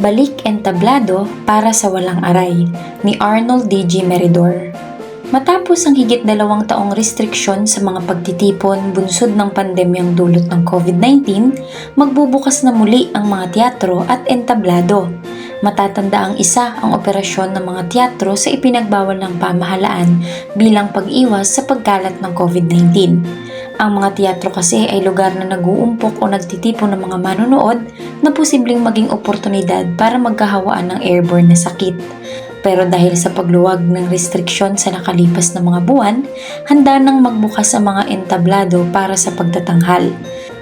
Balik Entablado para sa Walang Aray ni Arnold D.G. Meridor. Matapos ang higit dalawang taong restriksyon sa mga pagtitipon bunsod ng pandemyang dulot ng COVID-19, magbubukas na muli ang mga teatro at entablado. Matatanda ang isa ang operasyon ng mga teatro sa ipinagbawal ng pamahalaan bilang pag-iwas sa pagkalat ng COVID-19. Ang mga teatro kasi ay lugar na naguumpok o nagtitipon ng mga manonood na posibleng maging oportunidad para magkahawaan ng airborne na sakit. Pero dahil sa pagluwag ng restriksyon sa nakalipas na mga buwan, handa nang magbukas ang mga entablado para sa pagtatanghal.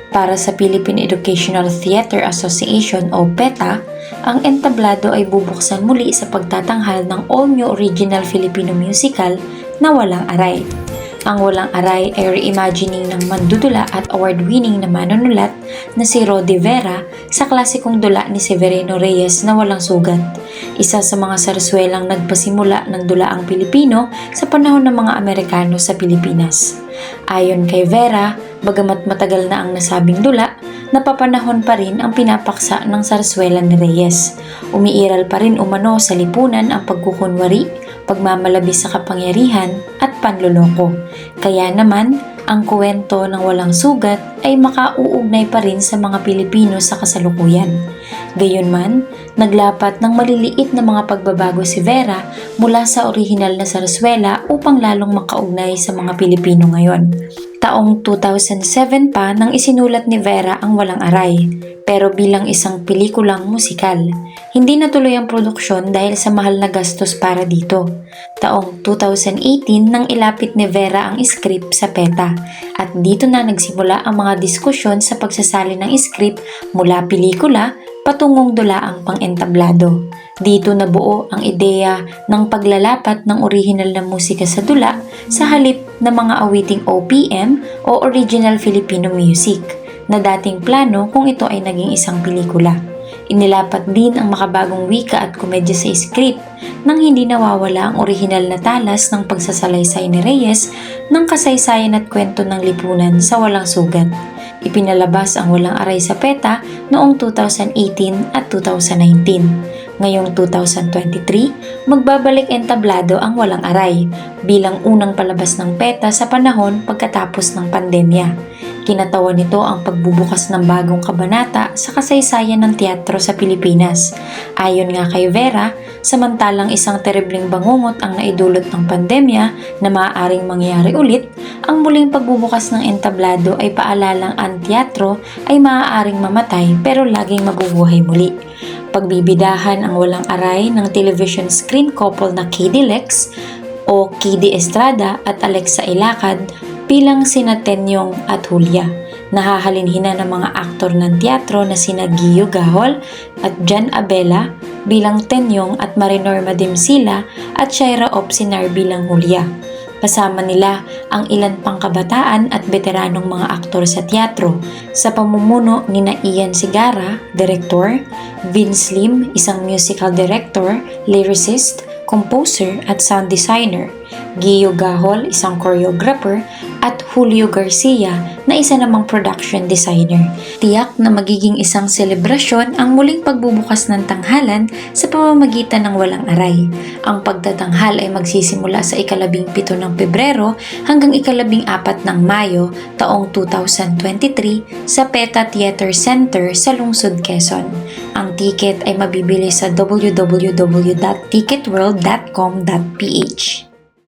Para sa Philippine Educational Theater Association o PETA, ang entablado ay bubuksan muli sa pagtatanghal ng all-new original Filipino musical na Walang Aray. Ang Walang Aray ay reimagining ng mandudula at award-winning na manunulat na si Rodi Vera sa klasikong dula ni Severino Reyes na Walang Sugat. Isa sa mga sarswelang nagpasimula ng dulaang Pilipino sa panahon ng mga Amerikano sa Pilipinas. Ayon kay Vera, bagamat matagal na ang nasabing dula, napapanahon pa rin ang pinapaksa ng sarswela ni Reyes. Umiiral pa rin umano sa lipunan ang pagkukunwari, pagmamalabi sa kapangyarihan at panluloko. Kaya naman, ang kwento ng walang sugat ay makauugnay pa rin sa mga Pilipino sa kasalukuyan. Gayunman, naglapat ng maliliit na mga pagbabago si Vera mula sa orihinal na sarswela upang lalong makaugnay sa mga Pilipino ngayon. Taong 2007 pa nang isinulat ni Vera ang Walang Aray, pero bilang isang pelikulang musikal. Hindi natuloy ang produksyon dahil sa mahal na gastos para dito. Taong 2018 nang ilapit ni Vera ang script sa PETA at dito na nagsimula ang mga diskusyon sa pagsasali ng script mula pelikula patungong dulaang pang-entablado. Dito nabuo ang ideya ng paglalapat ng orihinal na musika sa dula sa halip na mga awiting OPM o Original Filipino Music na dating plano kung ito ay naging isang pelikula. Inilapat din ang makabagong wika at komedya sa script nang hindi nawawala ang orihinal na talas ng pagsasalaysay ni Reyes ng kasaysayan at kwento ng lipunan sa walang sugat. Ipinalabas ang walang aray sa PETA noong 2018 at 2019. Ngayong 2023, magbabalik entablado ang walang aray bilang unang palabas ng PETA sa panahon pagkatapos ng pandemya. Kinatawan nito ang pagbubukas ng bagong kabanata sa kasaysayan ng teatro sa Pilipinas. Ayon nga kay Vera, samantalang isang terebleng bangungot ang naidulot ng pandemya na maaaring mangyari ulit, ang muling pagbubukas ng entablado ay paalalang ang teatro ay maaaring mamatay pero laging mabubuhay muli. Pagbibidahan ang walang aray ng television screen couple na Kiddy Lex o Kiddy Estrada at Alexa Ilacad bilang sina Tenyong at Julia. Nahahalinhina ng mga aktor ng teatro na sina Gio Gahol at Jan Abela bilang Tenyong at Marinorma Demsila at Shaira Opsinar bilang Julia. Kasama nila ang ilan pang kabataan at veteranong mga aktor sa teatro. Sa pamumuno ni na Ian Sigara, director, Vince Lim, isang musical director, lyricist, composer at sound designer, Gio Gahol, isang choreographer, at Julio Garcia na isa namang production designer. Tiyak na magiging isang selebrasyon ang muling pagbubukas ng tanghalan sa pamamagitan ng walang aray. Ang pagtatanghal ay magsisimula sa ikalabing pito ng Pebrero hanggang ikalabing apat ng Mayo taong 2023 sa PETA Theater Center sa Lungsod, Quezon. Ang ticket ay mabibili sa www.ticketworld.com.ph.